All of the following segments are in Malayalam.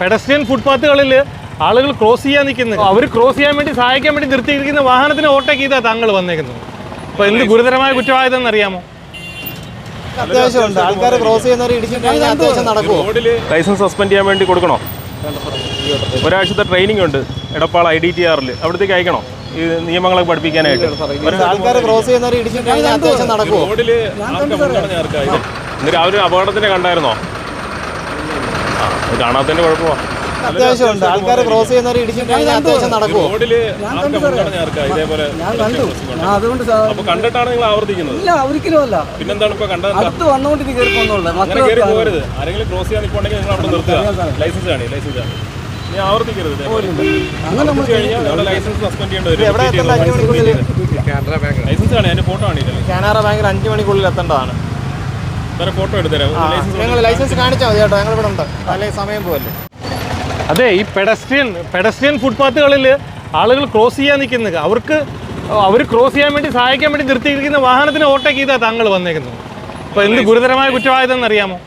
പെഡസ്ട്രിയൻ ഫുട്പാത്തുകളിൽ ആളുകൾ ക്രോസ് ചെയ്യാൻ നിൽക്കുന്നത് അവർ ക്രോസ് ചെയ്യാൻ വേണ്ടി സഹായിക്കാൻ വേണ്ടി നിർത്തിയിരിക്കുന്ന വാഹനത്തിന് ഓട്ടേക്ക് ചെയ്താൽ താങ്കൾ വന്നേക്കുന്നത്. അപ്പൊ എന്ത് ഗുരുതരമായ കുറ്റമായതെന്ന് അറിയാമോ? അത്യാവശ്യമുണ്ട്. ആൾക്കാർ ക്രോസ് ചെയ്യുന്നവർ അത്യാവശ്യം നടക്കുമോ ലൈസൻസ് സസ്പെൻഡ് ചെയ്യാൻ വേണ്ടി കൊടുക്കണോ? ഒരാഴ്ചത്തെ ട്രെയിനിങ് ഉണ്ട് എടപ്പാൾ ഐ ഡി ടി ആറിൽ അവിടത്തേക്ക് അയക്കണോ? ഈ നിയമങ്ങളെ പഠിപ്പിക്കാനായിട്ട്. ആൾക്കാർ ക്രോസ് ചെയ്യുന്നവർ അത്യാവശ്യം നടക്കുമോ ഇന്ന് രാവിലെ അപകടത്തിനെ കണ്ടായിരുന്നോ? കാണാത്തതിന്റെ കുഴപ്പമാണ് അത്യാവശ്യമുണ്ട് ആൾക്കാർ ക്രോസ് ചെയ്യുന്നവർ ഇടിച്ചിട്ട് കഴിഞ്ഞാൽ അത്യാവശ്യം നടക്കുമോ കണ്ടിട്ടാണ് നിങ്ങൾ ആവർത്തിക്കുന്നത്? ഇല്ല ഒരിക്കലും അല്ല പിന്നെന്താണ് ഇപ്പൊ കണ്ടത് അടുത്ത് വന്നുകൊണ്ട് ഇത് കയറി പോകുന്നുള്ളൂ അങ്ങനെ കയറി ആരെങ്കിലും ക്രോസ് ചെയ്യാൻ നിങ്ങൾ അവിടെ നിർത്തുക. ലൈസൻസ് കാണി ലൈസൻസ് കാണി നീ ആവർത്തിക്കരുത് അങ്ങനെ കഴിഞ്ഞാൽ ലൈസൻസ് സസ്പെൻഡ് ചെയ്യേണ്ടി വരും. ലൈസൻസ് കാണി അതിന്റെ ഫോട്ടോ കാണിയില്ലേ? കാനറ ബാങ്കിൽ അഞ്ച് മണിക്കുള്ളിൽ എത്തേണ്ടതാണ്. ഫോട്ടോ എടുത്തരാം ലൈസൻസ് ഞങ്ങൾ ലൈസൻസ് കാണിച്ചാൽ മതി കേട്ടോ. ഞങ്ങൾ ഇവിടെ ഉണ്ട്. അല്ലെങ്കിൽ സമയം പോവല്ലേ. അതെ ഈ പെഡസ്ട്രിയൻ പെഡസ്ട്രിയൻ ഫുട്പാത്തുകളിൽ ആളുകൾ ക്രോസ് ചെയ്യാൻ നിൽക്കുന്നത് അവർക്ക് അവർ ക്രോസ് ചെയ്യാൻ വേണ്ടി സഹായിക്കാൻ വേണ്ടി നിർത്തിയിരിക്കുന്ന വാഹനത്തിന് ഓട്ടേക്ക് ചെയ്താൽ താങ്കൾ വന്നേക്കുന്നത്. അപ്പൊ എന്ത് ഗുരുതരമായ കുറ്റമായതെന്ന് അറിയാമോ?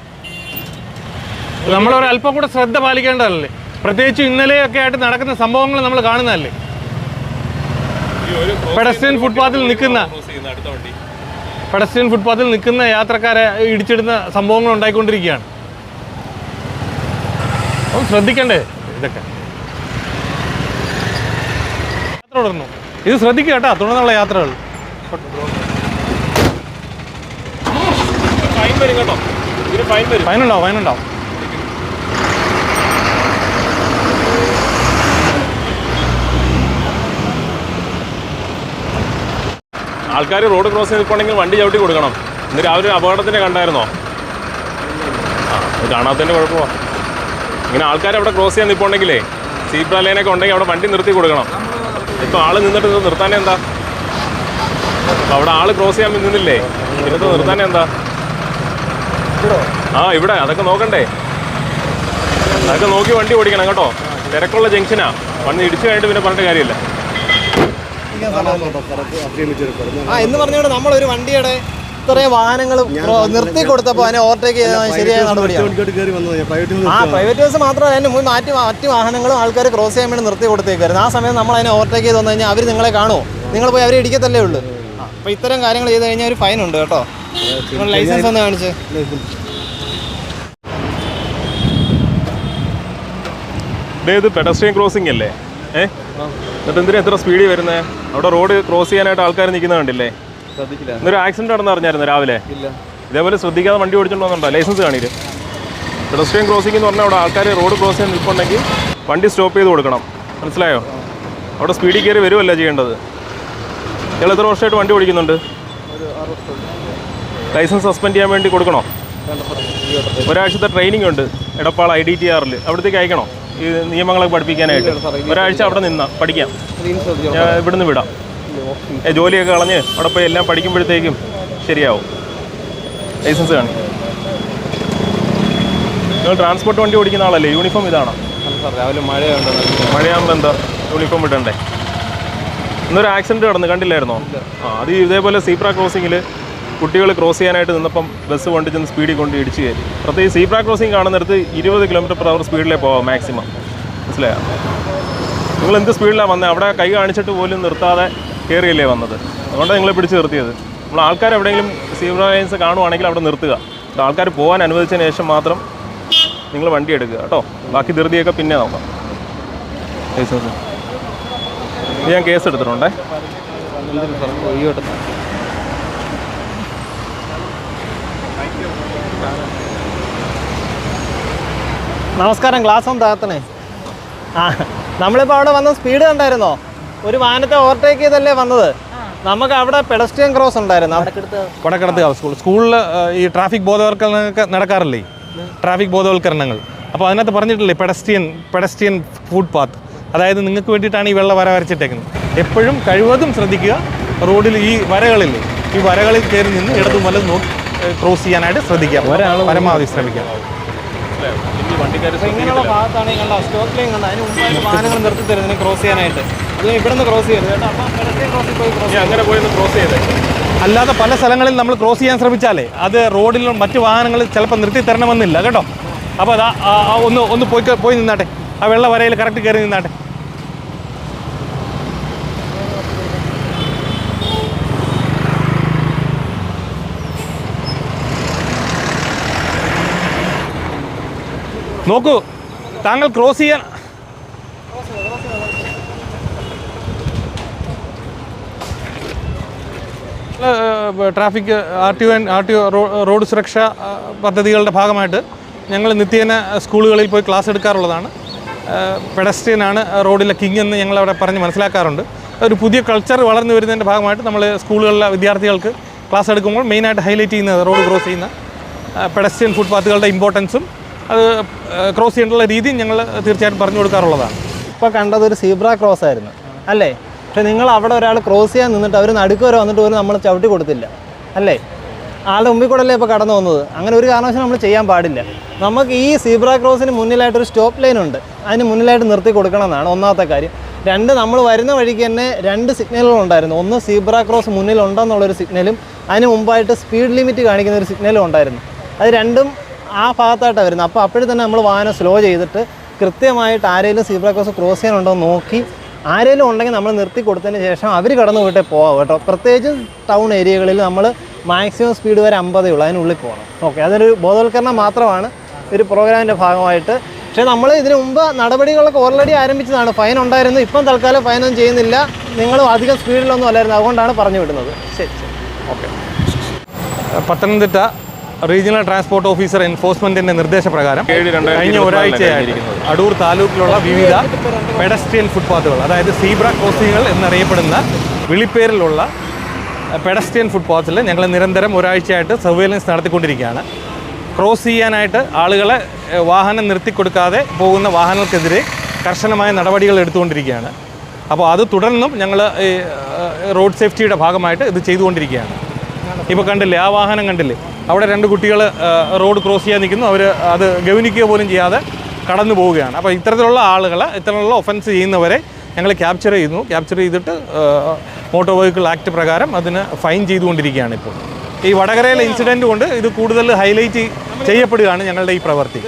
നമ്മളൊരു അല്പം കൂടെ ശ്രദ്ധ പാലിക്കേണ്ടതല്ലേ? പ്രത്യേകിച്ച് ഇന്നലെയൊക്കെ ആയിട്ട് നടക്കുന്ന സംഭവങ്ങൾ നമ്മൾ കാണുന്നതല്ലേ? പെഡസ്ട്രിയൻ ഫുട്പാത്തിൽ നിൽക്കുന്ന അടുത്ത വണ്ടി. പെഡസ്ട്രിയൻ ഫുട്പാത്തിൽ നിൽക്കുന്ന യാത്രക്കാരെ ഇടിച്ചിടുന്ന സംഭവങ്ങൾ ഉണ്ടായിക്കൊണ്ടിരിക്കുകയാണ്. അപ്പം ശ്രദ്ധിക്കണ്ടേ? ഇതൊക്കെ. യാത്ര തുടർന്നു. ഇത് ശ്രദ്ധിക്കുക കേട്ടോ തുടർന്നുള്ള യാത്രകൾ. ഫൈൻ വരും കേട്ടോ. ഫൈൻ വരും. ഫൈനുണ്ടാവും ഫൈനുണ്ടാവും ആൾക്കാർ റോഡ് ക്രോസ് ചെയ്ത് നിൽക്കണമെങ്കിൽ വണ്ടി ചവിട്ടി കൊടുക്കണം. എന്നിട്ട് രാവിലെ അപകടത്തിനെ കണ്ടായിരുന്നോ? ആ കാണാത്തതിന്റെ കുഴപ്പമോ? ഇങ്ങനെ ആൾക്കാർ അവിടെ ക്രോസ് ചെയ്യാൻ നിൽപ്പുണ്ടെങ്കിലേ സീബ്ര ലൈനൊക്കെ ഉണ്ടെങ്കിൽ അവിടെ വണ്ടി നിർത്തി കൊടുക്കണം. ഇപ്പോൾ ആൾ നിന്നിട്ട് ഇത് നിർത്താൻ എന്താ? അപ്പോൾ അവിടെ ആൾ ക്രോസ് ചെയ്യാൻ നിന്നില്ലേ? ഇത് നിർത്താനേ എന്താ? ആ ഇവിടെ അതൊക്കെ നോക്കണ്ടേ? അതൊക്കെ നോക്കി വണ്ടി ഓടിക്കണം കേട്ടോ. തിരക്കുള്ള ജംഗ്ഷനാ. വന്ന് ഇടിച്ചു കഴിഞ്ഞിട്ട് പിന്നെ പറഞ്ഞിട്ട് കാര്യമില്ല. ആ എന്ന് പറഞ്ഞുകൊണ്ട് നമ്മളൊരു വണ്ടിയുടെ ഇത്രയും വാഹനങ്ങൾ നിർത്തി കൊടുത്തപ്പോൾ അതിനെ ഓവർടേക്ക് ശരിയായ നടപടിയാണ്? ആ പ്രൈവറ്റ് ബസ് മാത്രമല്ല അതിന് മുൻ മാറ്റി മറ്റ് വാഹനങ്ങളും ആൾക്കാർ ക്രോസ് ചെയ്യാൻ വേണ്ടി നിർത്തി കൊടുത്തേക്കായിരുന്നു ആ സമയം നമ്മൾ അതിനെ ഓവർടേക്ക് ചെയ്ത് വന്നു കഴിഞ്ഞാൽ അവർ നിങ്ങളെ കാണുമോ? നിങ്ങൾ പോയി അവരെ ഇടിക്കത്തല്ലേ ഉള്ളൂ. അപ്പോൾ ഇത്തരം കാര്യങ്ങൾ ചെയ്ത് കഴിഞ്ഞാൽ ഒരു ഫൈൻ ഉണ്ട് കേട്ടോ. നിങ്ങൾ ലൈസൻസ് ഒന്ന് കാണിച്ച്. ദേ ഇത് പെഡസ്ട്രിയൻ ക്രോസിംഗ് അല്ലേ? ഏ? എന്നിട്ട് എന്തിനാ എത്ര സ്പീഡിൽ വരുന്നത് അവിടെ റോഡ് ക്രോസ് ചെയ്യാനായിട്ട് ആൾക്കാർ നിൽക്കുന്ന കണ്ടില്ലേ? ഇന്നൊരു ആക്സിഡന്റ് നടന്ന് അറിഞ്ഞായിരുന്നു രാവിലെ. ഇല്ല. ഇതേപോലെ ശ്രദ്ധിക്കാതെ വണ്ടി ഓടിച്ചിട്ടുണ്ടോ ലൈസൻസ് കാണിയില്ല പെഡസ്ട്രിയൻ ക്രോസിംഗ് എന്ന് പറഞ്ഞാൽ അവിടെ ആൾക്കാർ റോഡ് ക്രോസ് ചെയ്യാൻ നിൽപ്പുണ്ടെങ്കിൽ വണ്ടി സ്റ്റോപ്പ് ചെയ്ത് കൊടുക്കണം. മനസ്സിലായോ? അവിടെ സ്പീഡിൽ കയറി വരുമല്ല ചെയ്യേണ്ടത്? ഇയാൾ എത്ര വർഷമായിട്ട് വണ്ടി ഓടിക്കുന്നുണ്ട്? ലൈസൻസ് സസ്പെൻഡ് ചെയ്യാൻ വേണ്ടി കൊടുക്കണോ? ഒരാഴ്ചത്തെ ട്രെയിനിങ് ഉണ്ട്. എടപ്പാൾ ഐ ഡി ടി ആറിൽ അവിടത്തേക്ക് അയക്കണോ? ഈ നിയമങ്ങളൊക്കെ പഠിപ്പിക്കാനായിട്ട്. ഒരാഴ്ച അവിടെ നിന്നാ പഠിക്കാം. ഞാൻ ഇവിടുന്ന് വിടാം. ജോലിയൊക്കെ കളഞ്ഞ് അവിടെ പോയി എല്ലാം പഠിക്കുമ്പോഴത്തേക്കും ശരിയാവും. ലൈസൻസ് കാണി. നിങ്ങൾ ട്രാൻസ്പോർട്ട് വണ്ടി ഓടിക്കുന്ന ആളല്ലേ? യൂണിഫോം ഇതാണോ? രാവിലെ മഴയുണ്ട് മഴയാകുമ്പോൾ എന്താ? യൂണിഫോം ഇടണ്ടേ? ഇന്നൊരു ആക്സിഡന്റ് നടന്നു കണ്ടില്ലായിരുന്നോ? ആ അത് ഇതേപോലെ സീബ്ര ക്രോസിങ്ങിൽ കുട്ടികൾ ക്രോസ് ചെയ്യാനായിട്ട് നിന്നപ്പം ബസ് കൊണ്ട് ചെന്ന് സ്പീഡിൽ കൊണ്ട് ഇടിച്ച് കയറി. പ്രത്യേകിച്ച് സീബ്ര ക്രോസിംഗ് കാണുന്നിടത്ത് ഇരുപത് കിലോമീറ്റർ പെർ അവർ സ്പീഡിലേ പോവാം മാക്സിമം മനസ്സിലായോ? നിങ്ങൾ എന്ത് സ്പീഡിലാണ് വന്നത് അവിടെ കൈ കാണിച്ചിട്ട് പോലും നിർത്താതെ കയറിയല്ലേ വന്നത്. അതുകൊണ്ടാണ് നിങ്ങളെ പിടിച്ച് നിർത്തിയത്. നമ്മൾ ആൾക്കാർ എവിടെയെങ്കിലും സീബ്ര ലൈൻസ് കാണുവാണെങ്കിൽ അവിടെ നിർത്തുക. ആൾക്കാർ പോകാൻ അനുവദിച്ചതിന് ശേഷം മാത്രം നിങ്ങൾ വണ്ടി എടുക്കുക കേട്ടോ? ബാക്കി ധൃതിയൊക്കെ പിന്നെ നോക്കാം. ലൈസൻസ് ഞാൻ കേസ് എടുത്തിട്ടുണ്ടേ. നമസ്കാരം ഗ്ലാസ് ഒന്ന് താത്തണേ. ആ നമ്മളിപ്പോൾ അവിടെ വന്ന സ്പീഡ് കണ്ടായിരുന്നോ? ഒരു വാഹനത്തെ ഓവർടേക്ക് ചെയ്തല്ലേ വന്നത്? നമുക്ക് അവിടെ പെഡസ്ട്രിയൻ ക്രോസ് ഉണ്ടായിരുന്നു. കൊടക്കടത്ത് സ്കൂൾ സ്കൂളിൽ ഈ ട്രാഫിക് ബോധവൽക്കരണങ്ങളൊക്കെ നടക്കാറില്ലേ? ട്രാഫിക് ബോധവൽക്കരണങ്ങൾ. അപ്പോൾ അതിനകത്ത് പറഞ്ഞിട്ടില്ലേ പെഡസ്ട്രിയൻ പെഡസ്ട്രിയൻ ഫുട് പാത്ത് അതായത് നിങ്ങൾക്ക് വേണ്ടിയിട്ടാണ് ഈ വെള്ള വര വരച്ചിട്ടേക്കുന്നത്. എപ്പോഴും കഴിവതും ശ്രദ്ധിക്കുക. റോഡിൽ ഈ വരകളില്ലേ ഈ വരകളിൽ കയറി നിന്ന് ഇടതും വലതും നോക്കി ക്രോസ് ചെയ്യാനായിട്ട് ശ്രദ്ധിക്കുക. പരമാവധി ശ്രമിക്കുക. ഇങ്ങനെയുള്ള ഭാഗത്താണ് സ്റ്റോപ്പ് ലൈൻ കണ്ട അതിന് മുമ്പായിട്ട് വാഹനങ്ങൾ നിർത്തി തരുന്നതിന് ക്രോസ് ചെയ്യാനായിട്ട്. അത് ഇവിടെ നിന്ന് ക്രോസ് ചെയ്യരുത് കേട്ടോ. അപ്പോൾ ക്രോസിൽ പോയി ക്രോസ് അങ്ങനെ പോയി ഒന്ന് ക്രോസ് ചെയ്തേ. അല്ലാതെ പല സ്ഥലങ്ങളിൽ നമ്മൾ ക്രോസ് ചെയ്യാൻ ശ്രമിച്ചാലേ അത് റോഡിൽ മറ്റു വാഹനങ്ങൾ ചിലപ്പോൾ നിർത്തി തരണമെന്നില്ല കേട്ടോ. അപ്പോൾ അതാ ഒന്ന് ഒന്ന് പോയി പോയി നിന്നാട്ടെ. ആ വെള്ള വരയിൽ കറക്റ്റ് കയറി നിന്നാട്ടെ. നോക്കൂ താങ്കൾ ക്രോസ് ചെയ്യാൻ traffic R T O R T O road സുരക്ഷ പദ്ധതികളുടെ ഭാഗമായിട്ട് ഞങ്ങൾ നിത്യേന സ്കൂളുകളിൽ പോയി ക്ലാസ് എടുക്കാറുള്ളതാണ്. പെഡസ്ട്രിയനാണ് റോഡിലെ കിങ് എന്ന് ഞങ്ങൾ അവിടെ പറഞ്ഞ് മനസ്സിലാക്കാറുണ്ട്. ഒരു പുതിയ കൾച്ചർ വളർന്നു വരുന്നതിന്റെ ഭാഗമായിട്ട് നമ്മൾ സ്കൂളുകളിലെ വിദ്യാർത്ഥികൾക്ക് ക്ലാസ് എടുക്കുമ്പോൾ മെയിനായിട്ട് ഹൈലൈറ്റ് ചെയ്യുന്നത് റോഡ് ക്രോസ് ചെയ്യുന്ന പെഡസ്ട്രിയൻ ഫുട്പാത്തുകളുടെ ഇമ്പോർട്ടൻസും അത് ക്രോസ് ചെയ്യേണ്ടുള്ള രീതി ഞങ്ങൾ തീർച്ചയായിട്ടും പറഞ്ഞു കൊടുക്കാറുള്ളതാണ്. ഇപ്പോൾ കണ്ടത് ഒരു സീബ്ര ക്രോസ് ആയിരുന്നു. അല്ലേ? പക്ഷെ നിങ്ങൾ അവിടെ ഒരാൾ ക്രോസ് ചെയ്യാൻ നിന്നിട്ട് അവർ നടുക്ക് വരെ വന്നിട്ട് പോലും നമ്മൾ ചവിട്ടി കൊടുത്തില്ല. അല്ലേ? ആളുടെ മുമ്പിൽ കൂടെ അല്ലേ ഇപ്പോൾ കടന്നു വന്നത് അങ്ങനെ ഒരു കാരണവശാലും നമ്മൾ ചെയ്യാൻ പാടില്ല. നമുക്ക് ഈ സീബ്ര ക്രോസിന് മുന്നിലായിട്ട് ഒരു സ്റ്റോപ്പ് ലൈൻ ഉണ്ട്. അതിന് മുന്നിലായിട്ട് നിർത്തി കൊടുക്കണം എന്നാണ് ഒന്നാമത്തെ കാര്യം. രണ്ട് നമ്മൾ വരുന്ന വഴിക്ക് തന്നെ രണ്ട് സിഗ്നലുകൾ ഉണ്ടായിരുന്നു. ഒന്ന് സീബ്ര ക്രോസ് മുന്നിലുണ്ടെന്നുള്ളൊരു സിഗ്നലും അതിന് മുമ്പായിട്ട് സ്പീഡ് ലിമിറ്റ് കാണിക്കുന്ന ഒരു സിഗ്നലും ഉണ്ടായിരുന്നു. അത് രണ്ടും ആ ഭാഗത്തായിട്ടാണ് വരുന്നത്. അപ്പോൾ അപ്പോഴും തന്നെ നമ്മൾ വാഹനം സ്ലോ ചെയ്തിട്ട് കൃത്യമായിട്ട് ആരെങ്കിലും സീബ്ര ക്രോസ് ക്രോസ് ചെയ്യാനുണ്ടോ എന്ന് നോക്കി. ആരെങ്കിലും ഉണ്ടെങ്കിൽ നമ്മൾ നിർത്തി കൊടുത്തതിന് ശേഷം അവർ കടന്നു പോയിട്ടേ പോകാം കേട്ടോ. പ്രത്യേകിച്ച് ടൗൺ ഏരിയകളിൽ നമ്മൾ മാക്സിമം സ്പീഡ് വരെ അമ്പതേ ഉള്ളൂ അതിനുള്ളിൽ പോകണം ഓക്കെ അതൊരു ബോധവൽക്കരണം മാത്രമാണ്. ഒരു പ്രോഗ്രാമിന്റെ ഭാഗമായിട്ട്. പക്ഷേ നമ്മൾ ഇതിനു മുമ്പ് നടപടികളൊക്കെ ഓൾറെഡി ആരംഭിച്ചതാണ്. ഫൈൻ ഉണ്ടായിരുന്നു. ഇപ്പം തൽക്കാലം ഫൈനൊന്നും ചെയ്യുന്നില്ല. നിങ്ങൾ അധികം സ്പീഡിലൊന്നും അല്ലായിരുന്നു. അതുകൊണ്ടാണ് പറഞ്ഞു വിടുന്നത്. ശരി ശരി. Okay Pathanamthitta regional transport officer എൻഫോഴ്സ്മെന്റിന്റെ നിർദ്ദേശപ്രകാരം കഴിഞ്ഞ ഒരാഴ്ചയായിരിക്കുന്നത് ഒരാഴ്ചയായിട്ട് അടൂർ താലൂക്കിലുള്ള വിവിധ പെഡസ്ട്രിയൻ ഫുട്പാത്തുകൾ അതായത് സീബ്ര ക്രോസിങ്ങുകൾ എന്നറിയപ്പെടുന്ന വിളിപ്പേരിലുള്ള പെഡസ്ട്രിയൻ ഫുട്പാത്തിൽ ഞങ്ങൾ നിരന്തരം ഒരാഴ്ചയായിട്ട് സർവേലൻസ് നടത്തിക്കൊണ്ടിരിക്കുകയാണ്. ക്രോസ് ചെയ്യാനായിട്ട് ആളുകളെ വാഹനം നിർത്തിക്കൊടുക്കാതെ പോകുന്ന വാഹനങ്ങൾക്കെതിരെ കർശനമായ നടപടികൾ എടുത്തുകൊണ്ടിരിക്കുകയാണ്. അപ്പോൾ അത് തുടർന്നും ഞങ്ങൾ ഈ റോഡ് സേഫ്റ്റിയുടെ ഭാഗമായിട്ട് ഇത് ചെയ്തുകൊണ്ടിരിക്കുകയാണ്. ഇപ്പോൾ കണ്ടില്ലേ ആ വാഹനം കണ്ടില്ലേ? അവിടെ രണ്ട് കുട്ടികൾ റോഡ് ക്രോസ് ചെയ്യാൻ നിൽക്കുന്നു. അവർ അത് ഗവനിക്കുക പോലും ചെയ്യാതെ കടന്നു പോവുകയാണ്. അപ്പോൾ ഇത്തരത്തിലുള്ള ആളുകൾ ഇത്തരത്തിലുള്ള ഒഫൻസ് ചെയ്യുന്നവരെ ഞങ്ങൾ ക്യാപ്ചർ ചെയ്യുന്നു. ക്യാപ്ചർ ചെയ്തിട്ട് മോട്ടോർ വെഹിക്കിൾ ആക്ട് പ്രകാരം അതിന് ഫൈൻ ചെയ്തുകൊണ്ടിരിക്കുകയാണ് ഇപ്പോൾ. ഈ വടകരയിലെ ഇൻസിഡന്റ് കൊണ്ട് ഇത് കൂടുതൽ ഹൈലൈറ്റ് ചെയ്യപ്പെടുകയാണ് ഞങ്ങളുടെ ഈ പ്രവൃത്തി.